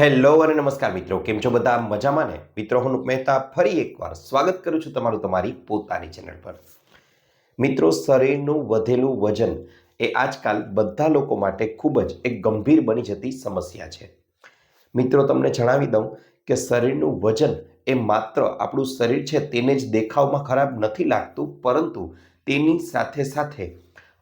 Hello અને નમસ્કાર મિત્રો, કેમ છો બધા? મજામાં ને? મિત્રો, હું મહેતા ફરી એકવાર સ્વાગત કરું છું તમારું તમારી પોતાની ચેનલ પર. મિત્રો, શરીરનું વધેલું વજન એ આજકાલ બધા લોકો માટે ખૂબ જ એક ગંભીર બની જતી સમસ્યા છે. મિત્રો, તમને જણાવી દઉં કે શરીરનું વજન એ માત્ર આપણું શરીર છે તેને જ દેખાવમાં ખરાબ નથી લાગતું, પરંતુ તેની સાથે સાથે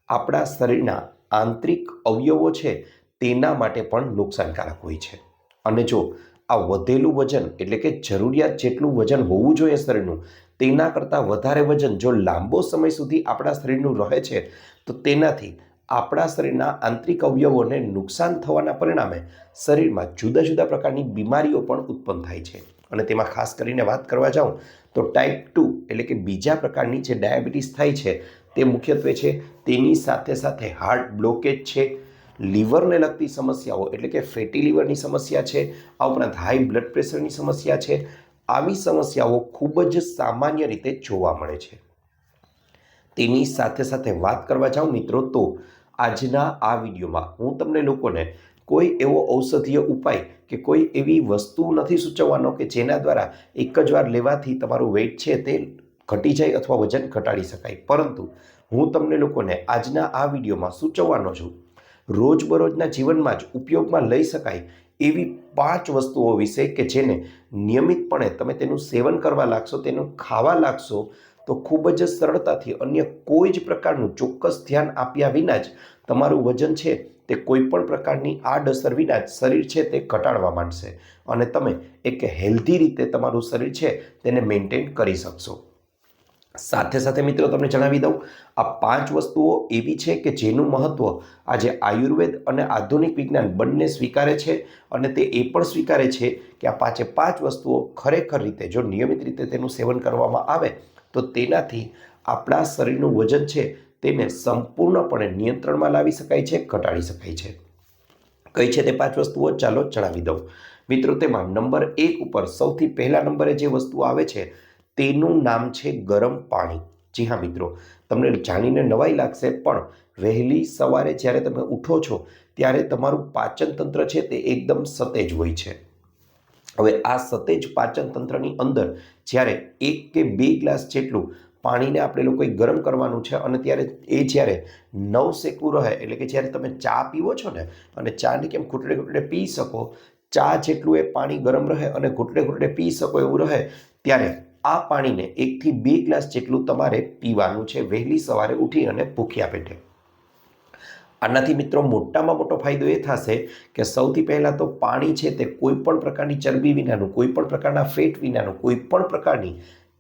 આપણા શરીરના આંતરિક અવયવો છે તેના માટે પણ નુકસાનકારક હોય છે. અને જો આ વધેલું વજન એટલે કે જરૂરિયાત જેટલું વજન હોવું જોઈએ શરીરનું, તેના કરતાં વધારે વજન જો લાંબો સમય સુધી આપણા શરીરનું રહે છે, તો તેનાથી આપણા શરીરના આંતરિક અવયવોને નુકસાન થવાના પરિણામે શરીરમાં જુદા જુદા પ્રકારની બીમારીઓ પણ ઉત્પન્ન થાય છે. અને તેમાં ખાસ કરીને વાત કરવા જાઉં, તો ટાઈપ ટુ એટલે કે બીજા પ્રકારની જે ડાયાબિટીસ થાય છે, તે મુખ્યત્વે છે તેની સાથે સાથે હાર્ટ બ્લોકેજ છે લીવરને લગતી સમસ્યાઓ, એટલે કે ફેટી લીવરની સમસ્યા છે આ ઉપરાંત હાઈ બ્લડ પ્રેશરની સમસ્યા છે, આવી સમસ્યાઓ ખૂબ જ સામાન્ય રીતે જોવા મળે છે. તેની સાથે સાથે વાત કરવા જાઉં મિત્રો તો આજના આ વિડીયોમાં હું તમને લોકોને કોઈ એવો ઔષધીય ઉપાય કે કોઈ એવી વસ્તુ નથી સૂચવવાનો કે જેના દ્વારા એક જ વાર લેવાથી તમારું વેઇટ છે તે ઘટી જાય અથવા વજન ઘટાડી શકાય. પરંતુ હું તમને લોકોને આજના આ વિડીયોમાં સૂચવવાનો છું રોજબરોજના જીવનમાં જ ઉપયોગમાં લઈ શકાય એવી પાંચ વસ્તુઓ વિશે કે જેને નિયમિતપણે તમે તેનું સેવન કરવા લાગશો, તેનું ખાવા લાગશો, તો ખૂબ જ સરળતાથી અન્ય કોઈ જ પ્રકારનું ચોક્કસ ધ્યાન આપ્યા વિના જ તમારું વજન છે તે કોઈ પણ પ્રકારની આડઅસર વિના જ શરીર છે તે ઘટાડવા માંડશે અને તમે એક હેલ્ધી રીતે તમારું શરીર છે તેને મેન્ટેન કરી શકશો. સાથે સાથે મિત્રો તમને જણાવી દઉં, આ પાંચ વસ્તુઓ એવી છે કે જેનું મહત્ત્વ આજે આયુર્વેદ અને આધુનિક વિજ્ઞાન બંને સ્વીકારે છે અને તે એ પણ સ્વીકારે છે કે આ પાંચે પાંચ વસ્તુઓ ખરેખર રીતે જો નિયમિત રીતે તેનું સેવન કરવામાં આવે, તો તેનાથી આપણા શરીરનું વજન છે તેને સંપૂર્ણપણે નિયંત્રણમાં લાવી શકાય છે, ઘટાડી શકાય છે. કઈ છે તે પાંચ વસ્તુઓ? ચાલો જણાવી દઉં. મિત્રો, તેમાં નંબર એક ઉપર સૌથી પહેલા નંબરે જે વસ્તુ આવે છે તેનું નામ છે ગરમ પાણી. જી હા મિત્રો, તમને જાણીને નવાઈ લાગશે, પણ વહેલી સવારે જ્યારે તમે ઉઠો છો, ત્યારે તમારું પાચન તંત્ર છે તે એકદમ સતેજ હોય છે. હવે આ સતેજ પાચન તંત્રની અંદર જ્યારે એક કે બે ગ્લાસ જેટલું પાણીને આપણે લોકોએ ગરમ કરવાનું છે, અને ત્યારે એ જ્યારે નવ શેકવું રહે, એટલે કે જ્યારે તમે ચા પીવો છો ને, અને ચાને કેમ ઘૂંટડે ઘૂંટડે પી શકો, ચા જેટલું એ પાણી ગરમ રહે અને ઘૂંટડે ઘૂંટડે પી શકો એવું રહે, ત્યારે આ પાણીને એકથી બે ગ્લાસ જેટલું તમારે પીવાનું છે. વહેલી સવારે ઉઠી અને ભૂખ્યા પેટે. આનાથી મિત્રો મોટામાં મોટો ફાયદો એ થશે કે સૌથી પહેલાં તો પાણી છે તે કોઈપણ પ્રકારની ચરબી વિનાનું, કોઈપણ પ્રકારના ફેટ વિનાનું, કોઈપણ પ્રકારની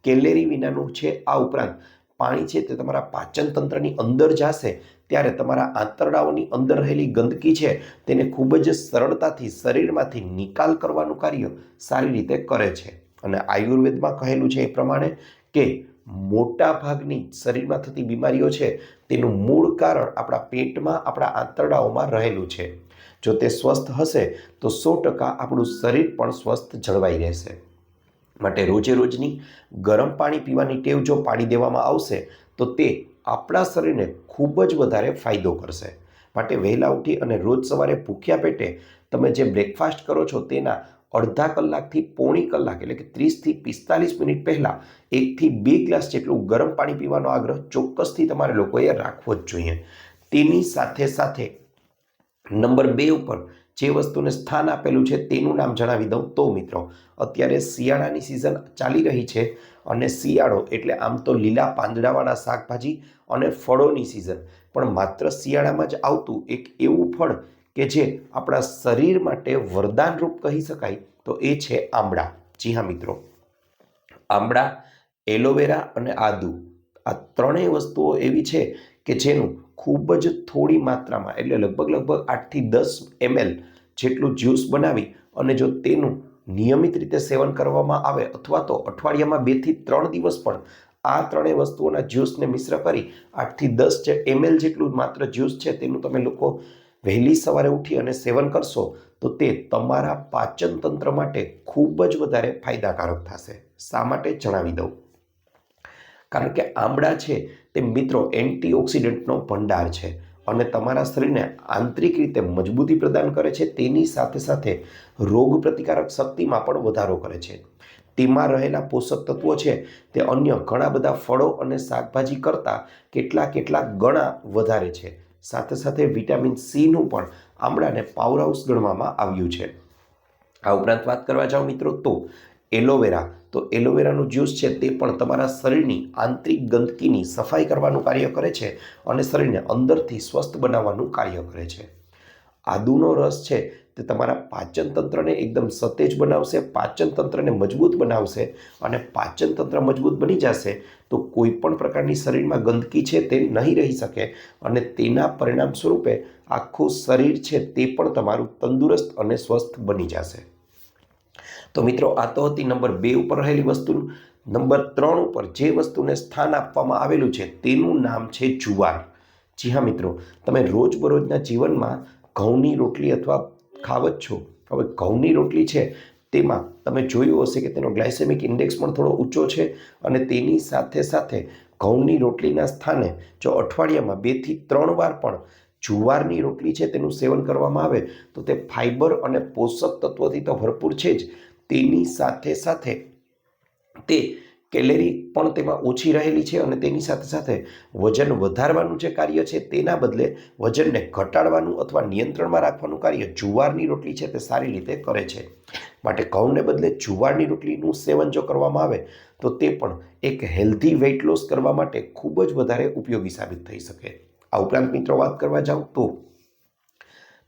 કેલેરી વિનાનું છે આ ઉપરાંત પાણી છે તે તમારા પાચન તંત્રની અંદર જશે ત્યારે તમારા આંતરડાઓની અંદર રહેલી ગંદકી છે તેને ખૂબ જ સરળતાથી શરીરમાંથી નિકાલ કરવાનું કાર્ય સારી રીતે કરે છે. અને આયુર્વેદમાં કહેલું છે એ પ્રમાણે કે મોટા ભાગની શરીરમાં થતી બીમારીઓ છે, તેનું મૂળ કારણ આપણા પેટમાં, આપણા આંતરડાઓમાં રહેલું છે. જો તે સ્વસ્થ હશે, તો સો ટકા આપણું શરીર પણ સ્વસ્થ જળવાઈ રહેશે. માટે રોજે રોજની ગરમ પાણી પીવાની ટેવ જો પાડી દેવામાં આવશે, તો તે આપણા શરીરને ખૂબ જ વધારે ફાયદો કરશે. માટે વહેલા ઉઠી અને રોજ સવારે ભૂખ્યા પેટે તમે જે બ્રેકફાસ્ટ કરો છો તેના અડધા કલાકથી પોણી કલાક એટલે કે ત્રીસથી પિસ્તાલીસ મિનિટ પહેલાં એકથી બે ગ્લાસ જેટલું ગરમ પાણી પીવાનો આગ્રહ ચોક્કસથી તમારે લોકોએ રાખવો જ જોઈએ. તેની સાથે સાથે નંબર બે ઉપર જે વસ્તુને સ્થાન આપેલું છે તેનું નામ જણાવી દઉં તો મિત્રો, અત્યારે શિયાળાની સિઝન ચાલી રહી છે અને શિયાળો એટલે આમ તો લીલા પાંદડાવાળા શાકભાજી અને ફળોની સિઝન પણ માત્ર શિયાળામાં જ આવતું એક એવું ફળ કે જે આપણા શરીર માટે વરદાનરૂપ કહી શકાય, તો એ છે આંબળા જી હા, મિત્રો. આંબળા એલોવેરા અને આદુ. આ ત્રણેય વસ્તુઓ એવી છે કે જેનું ખૂબ જ થોડી માત્રામાં, એટલે લગભગ લગભગ આઠથી દસ એમએલ જેટલું જ્યુસ બનાવી અને જો તેનું નિયમિત રીતે સેવન કરવામાં આવે અથવા તો અઠવાડિયામાં બેથી ત્રણ દિવસ પણ આ ત્રણેય વસ્તુઓના જ્યુસને મિશ્ર કરી આઠથી દસ એમએલ જેટલું માત્ર જ્યુસ છે તેનું તમે લોકો વહેલી સવારે ઉઠી અને સેવન કરશો, તો તે તમારા પાચન તંત્ર માટે ખૂબ જ વધારે ફાયદાકારક થશે. શા માટે જણાવી દઉં? કારણ કે આંબળા છે તે મિત્રો એન્ટીઓક્સિડન્ટનો ભંડાર છે અને તમારા શરીરને આંતરિક રીતે મજબૂતી પ્રદાન કરે છે. તેની સાથે સાથે રોગ પ્રતિકારક શક્તિમાં પણ વધારો કરે છે. તેમાં રહેલા પોષક તત્વો છે તે અન્ય ઘણા બધા ફળો અને શાકભાજી કરતાં કેટલા કેટલા ગણા વધારે છે. સાથે સાથે વિટામિન સીનું પણ આમળાને પાવર હાઉસ ગણવામાં આવ્યું છે. આ ઉપરાંત વાત કરવા જાઓ મિત્રો તો એલોવેરા. તો એલોવેરાનું જ્યુસ છે તે પણ તમારા શરીરની આંતરિક ગંદકીની સફાઈ કરવાનું કાર્ય કરે છે અને શરીરને અંદરથી સ્વસ્થ બનાવવાનું કાર્ય કરે છે. આદુનો રસ છે તે તમારા પાચન તંત્રને એકદમ સતેજ બનાવશે પાચન તંત્રને મજબૂત બનાવશે અને પાચન તંત્ર મજબૂત બની જશે તો કોઈ પણ પ્રકારની શરીરમાં ગંદકી છે તે નહીં રહી શકે અને તેના પરિણામ સ્વરૂપે આખું શરીર છે તે પણ તમારું તંદુરસ્ત અને સ્વસ્થ બની જશે. તો મિત્રો, આ તો હતી નંબર બે ઉપર રહેલી વસ્તુ. નંબર ત્રણ ઉપર જે વસ્તુને સ્થાન આપવામાં આવેલું છે તેનું નામ છે જુવાર. જી હા મિત્રો, તમે રોજબરોજના જીવનમાં ઘઉંની રોટલી અથવા ખાવ જ છો. હવે ઘઉંની રોટલી છે, તેમાં તમે જોયું હશે કે તેનો ગ્લાયસેમિક ઇન્ડેક્સ પણ થોડો ઊંચો છે અને તેની સાથે સાથે ઘઉંની રોટલીના સ્થાને જો અઠવાડિયામાં બેથી ત્રણ વાર પણ જુવારની રોટલી છે તેનું સેવન કરવામાં આવે, તો તે ફાઇબર અને પોષક તત્વોથી તો ભરપૂર છે જ. તેની સાથે સાથે તે કેલેરી પણ તેમાં ઓછી રહેલી છે અને તેની સાથે સાથે વજન વધારવાનું જે કાર્ય છે તેના બદલે વજનને ઘટાડવાનું અથવા નિયંત્રણમાં રાખવાનું કાર્ય જુવારની રોટલી છે તે સારી રીતે કરે છે. માટે ઘઉંને બદલે જુવારની રોટલીનું સેવન જો કરવામાં આવે, તો તે પણ એક હેલ્ધી વેઇટ લોસ કરવા માટે ખૂબ જ વધારે ઉપયોગી સાબિત થઈ શકે. આ ઉપરાંત મિત્રો વાત કરવા જાઉં તો,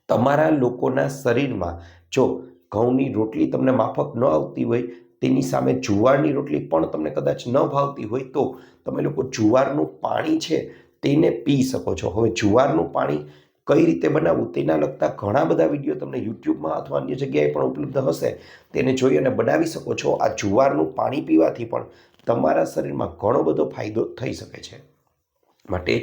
તમારા લોકોના શરીરમાં જો ઘઉંની રોટલી તમને માફક ન આવતી હોય તેની સામે જુવારની રોટલી પણ તમને કદાચ ન ભાવતી હોય તો તમે લોકો જુવારનું પાણી છે તેને પી શકો છો. હવે જુવારનું પાણી કઈ રીતે બનાવવું તેના લગતા ઘણા બધા વીડિયો તમને યુટ્યુબમાં અથવા અન્ય જગ્યાએ પણ ઉપલબ્ધ હશે. તેને જોઈ અને બનાવી શકો છો. આ જુવારનું પાણી પીવાથી પણ તમારા શરીરમાં ઘણો બધો ફાયદો થઈ શકે છે. માટે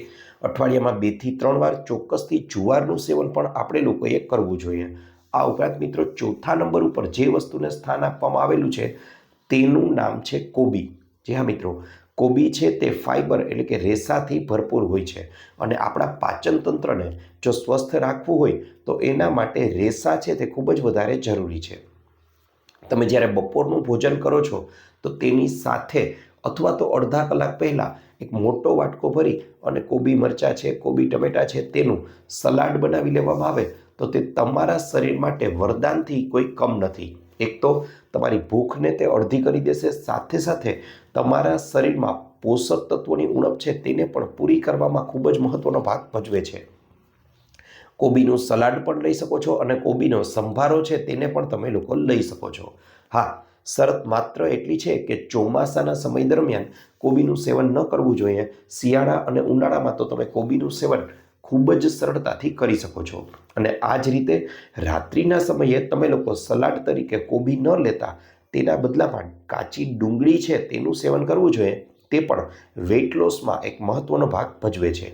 અઠવાડિયામાં બેથી ત્રણ વાર ચોક્કસથી જુવારનું સેવન પણ આપણે લોકોએ કરવું જોઈએ. આ ઉપરાંત મિત્રો ચોથા નંબર ઉપર જે વસ્તુને સ્થાન આપવામાં આવેલું છે, તેનું નામ છે કોબી. જી હા મિત્રો, કોબી છે તે ફાઇબર એટલે કે રેસાથી ભરપૂર હોય છે અને આપણા પાચન તંત્રને જો સ્વસ્થ રાખવું હોય, તો એના માટે રેસા છે તે ખૂબ જ વધારે જરૂરી છે. તમે જ્યારે બપોરનું ભોજન કરો છો, તો તેની સાથે અથવા તો અડધા કલાક પહેલાં એક મોટો વાટકો ભરી અને કોબી મરચાં છે, કોબી ટમેટાં છે તેનું સલાડ બનાવી લેવામાં આવે તો તે તમારા શરીર માટે વરદાનથી કોઈ કમ નથી. એક તો તમારી ભૂખને તે અડધી કરી દેશે, સાથે સાથે તમારા શરીરમાં પોષક તત્વોની ઉણપ છે તેને પણ પૂરી કરવામાં ખૂબ જ મહત્ત્વનો ભાગ ભજવે છે. કોબીનું સલાડ પણ લઈ શકો છો અને કોબીનો સંભારો છે તેને પણ તમે લોકો લઈ શકો છો. હા, શરત માત્ર એટલી છે કે ચોમાસાના સમય દરમિયાન કોબીનું સેવન ન કરવું જોઈએ. શિયાળા અને ઉનાળામાં તો તમે કોબીનું સેવન ખૂબ જ સરળતાથી કરી શકો છો. અને આ જ રીતે રાત્રિના સમયે તમે લોકો સલાડ તરીકે કોબી ન લેતા, તેના બદલામાં કાચી ડુંગળી છે તેનું સેવન કરવું જોઈએ, તે પણ વેઇટ લોસમાં એક મહત્ત્વનો ભાગ ભજવે છે.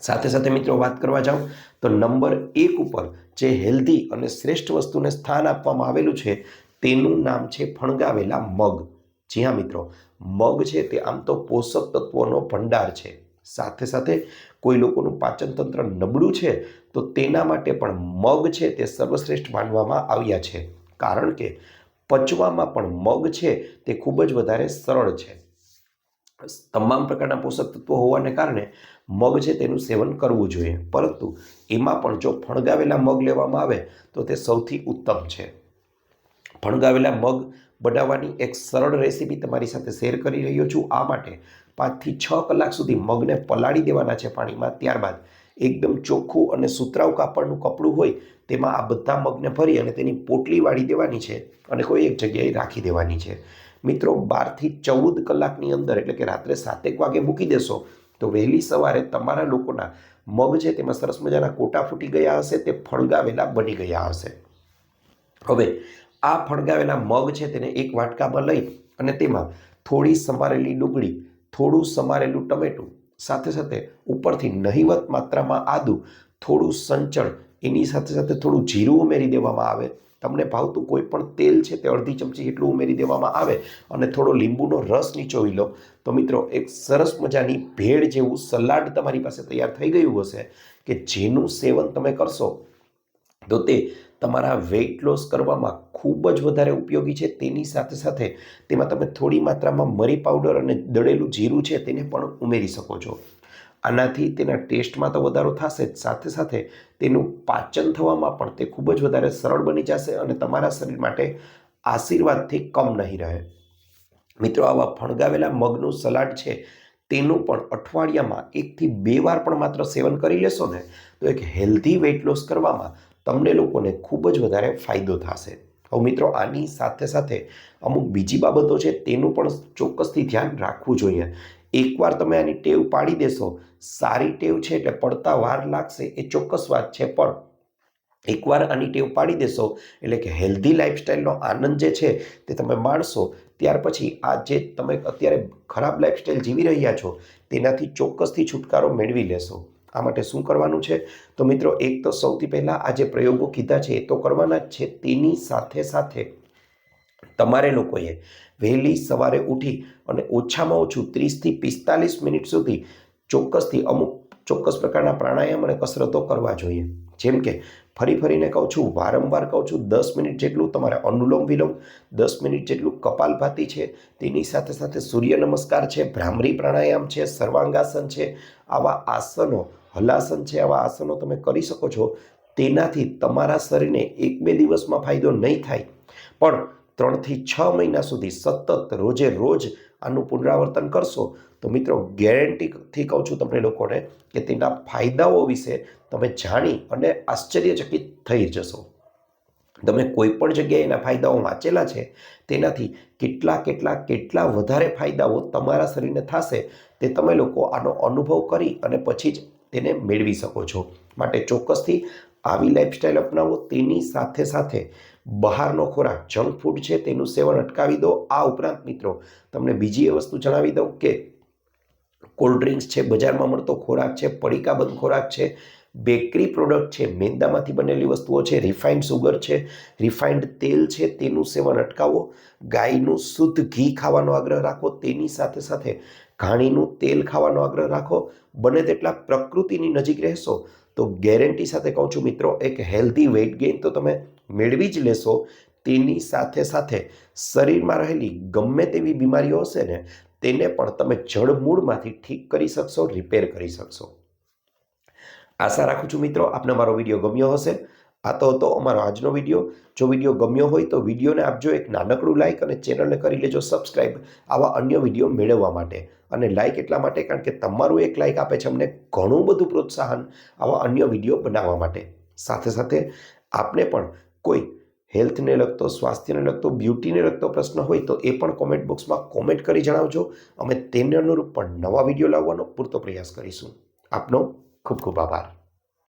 સાથે સાથે મિત્રો વાત કરવા જાઉં, તો નંબર એક ઉપર જે હેલ્ધી અને શ્રેષ્ઠ વસ્તુને સ્થાન આપવામાં આવેલું છે, તેનું નામ છે ફણગાવેલા મગ. જી હા મિત્રો, મગ છે તે આમ તો પોષક તત્વોનો ભંડાર છે. સાથે સાથે કોઈ લોકોનું પાચન તંત્ર નબળું છે, તો તેના માટે પણ મગ છે તે સર્વશ્રેષ્ઠ માનવામાં આવ્યા છે. કારણ કે પચવામાં પણ મગ છે તે ખૂબ જ વધારે સરળ છે. તમામ પ્રકારના પોષક તત્વો હોવાને કારણે મગ છે તેનું સેવન કરવું જોઈએ. પરંતુ એમાં પણ જો ફણગાવેલા મગ લેવામાં આવે, તો તે સૌથી ઉત્તમ છે. ફણગાવેલા મગ બનાવવાની એક સરળ રેસીપી તમારી સાથે શેર કરી રહ્યો છું. આ માટે પાંચથી છ કલાક સુધી મગને પલાળી દેવાના છે પાણીમાં. ત્યારબાદ એકદમ ચોખ્ખું અને સુતરાઉ કાપડનું કપડું હોય તેમાં આ બધા મગને ભરી અને તેની પોટલી વાળી દેવાની છે અને કોઈ એક જગ્યાએ રાખી દેવાની છે. મિત્રો, બારથી ચૌદ કલાકની અંદર, એટલે કે રાત્રે સાતેક વાગે મૂકી દેશો, તો વહેલી સવારે તમારા લોકોના મગ છે તેમાં સરસ મજાના કોટા ફૂટી ગયા હશે, તે ફણગાવેલા બની ગયા હશે. હવે આ ફણગાવેલા મગ છે તેને એક વાટકામાં લઈ અને તેમાં થોડી સમારેલી ડુંગળી થોડું સમારેલું ટમેટું, સાથે સાથે ઉપરથી નહિવત માત્રામાં આદું, થોડું સંચળ, એની સાથે સાથે થોડું જીરું ઉમેરી દેવામાં આવે. તમને ભાવતું કોઈ પણ તેલ છે તે અડધી ચમચી એટલું ઉમેરી દેવામાં આવે અને થોડો લીંબુનો રસ નીચોવી લો. તો મિત્રો, એક સરસ મજાની ભેળ જેવું સલાડ તમારી પાસે તૈયાર થઈ ગયું હશે કે જેનું સેવન તમે કરશો, તો તે તમારા વેઇટ લોસ કરવામાં ખૂબ જ વધારે ઉપયોગી છે. તેની સાથે સાથે તેમાં તમે થોડી માત્રામાં મરી પાવડર અને દળેલું જીરું છે તેને પણ ઉમેરી શકો છો. આનાથી તેના ટેસ્ટમાં તો વધારો થશે જ. સાથે સાથે તેનું પાચન થવામાં પણ તે ખૂબ જ વધારે સરળ બની જશે અને તમારા શરીર માટે આશીર્વાદથી કમ નહીં રહે. મિત્રો, આવા ફણગાવેલા મગનું સલાડ છે તેનું પણ અઠવાડિયામાં એકથી બે વાર પણ માત્ર સેવન કરી લેશો ને, તો એક હેલ્ધી વેઇટ લોસ કરવામાં તમને લોકોને ખૂબ જ વધારે ફાયદો થશે. હવે મિત્રો, આની સાથે સાથે અમુક બીજી બાબતો છે, તેનું પણ ચોક્કસથી ધ્યાન રાખવું જોઈએ. એકવાર તમે આની ટેવ પાડી દેશો, સારી ટેવ છે એટલે પડતા વાર લાગશે એ ચોક્કસ વાત છે, પણ એકવાર આની ટેવ પાડી દેશો, એટલે કે હેલ્ધી લાઇફસ્ટાઈલનો આનંદ જે છે તે તમે માણશો, ત્યાર પછી આ જે તમે અત્યારે ખરાબ લાઇફસ્ટાઈલ જીવી રહ્યા છો, તેનાથી ચોક્કસથી છુટકારો મેળવી લેશો. આ માટે શું કરવાનું છે? તો મિત્રો, એક તો સૌથી પહેલાં આ જે પ્રયોગો કીધા છે એ તો કરવાના જ છે. તેની સાથે સાથે તમારે લોકોએ વહેલી સવારે ઉઠી અને ઓછામાં ઓછું ત્રીસથી પિસ્તાલીસ મિનિટ સુધી ચોક્કસથી અમુક ચોક્કસ પ્રકારના પ્રાણાયામ અને કસરતો કરવા જોઈએ. જેમ કે, ફરી ફરીને કહું છું, વારંવાર કહું છું, દસ મિનિટ જેટલું તમારે અનુલોમ વિલોમ, દસ મિનિટ જેટલું કપાલભાતી છે, તેની સાથે સાથે સૂર્ય નમસ્કાર છે ભ્રામરી પ્રાણાયામ છે, સર્વાંગાસન છે, આવા આસનો હલાસન છે, આવા આસનો તમે કરી શકો છો. તેનાથી તમારા શરીરને એક બે દિવસમાં ફાયદો નહીં થાય. પણ ત્રણથી છ મહિના સુધી સતત રોજે રોજ આનું પુનરાવર્તન કરશો, તો મિત્રો ગેરંટીથી કહું છું તમને લોકોને કે તેના ફાયદાઓ વિશે તમે જાણી અને આશ્ચર્યચકિત થઈ જશો. તમે કોઈ પણ જગ્યાએ એના ફાયદાઓ વાંચેલા છે, તેનાથી કેટલા કેટલા કેટલા વધારે ફાયદાઓ તમારા શરીરને થશે, તે તમે લોકો આનો અનુભવ કરી અને પછી જ તેને મેળવી શકો છો. માટે ચોક્કસથી આવી લાઈફસ્ટાઈલ અપનાવો. તેની સાથે સાથે બહારનો ખોરાક જંક ફૂડ છે તેનું સેવન અટકાવી દો. આ ઉપરાંત મિત્રો, તમને બીજી એ વસ્તુ જણાવી દઉં કે કોલ્ડ ડ્રિંક્સ છે, બજારમાં મળતો ખોરાક છે, પડીકાબંધ ખોરાક છે બેકરી પ્રોડક્ટ છે, મેંદામાંથી બનેલી વસ્તુઓ છે રિફાઇન્ડ સુગર છે રિફાઇન્ડ તેલ છે, તેનું સેવન અટકાવો. ગાયનું શુદ્ધ ઘી ખાવાનો આગ્રહ રાખો. તેની સાથે સાથે ઘાણીનું તેલ ખાવાનો આગ્રહ રાખો, બને તેટલા પ્રકૃતિની નજીક રહેશો, તો ગેરંટી સાથે કહું છું મિત્રો, એક હેલ્ધી વેઇટ ગેઇન તો તમે મેળવી જ લેશો. તેની સાથે સાથે શરીરમાં રહેલી ગમે તેવી બીમારીઓ હશે ને, તેને પણ તમે જડમૂળમાંથી ઠીક કરી શકશો રિપેર કરી શકશો. આશા રાખું છું મિત્રો, આપને મારો વીડિયો ગમ્યો હશે. આ તો હતો અમારો આજનો વીડિયો જો વીડિયો ગમ્યો હોય તો વિડીયોને આપજો એક નાનકડું લાઇક અને ચેનલને કરી લેજો સબસ્ક્રાઈબ આવા અન્ય વીડિયો મેળવવા માટે. અને લાઇક એટલા માટે કારણ કે તમારું એક લાઇક આપે છે અમને ઘણું બધું પ્રોત્સાહન આવા અન્ય વીડિયો બનાવવા માટે. સાથે સાથે આપને પણ કોઈ હેલ્થને લગતો, સ્વાસ્થ્યને લગતો બ્યુટીને લગતો પ્રશ્ન હોય તો એ પણ કોમેન્ટ બોક્સમાં કોમેન્ટ કરી જણાવજો. અમે તેને અનુરૂપ પણ નવા વીડિયો લાવવાનો પૂરતો પ્રયાસ કરીશું. આપનો ખૂબ ખૂબ આભાર.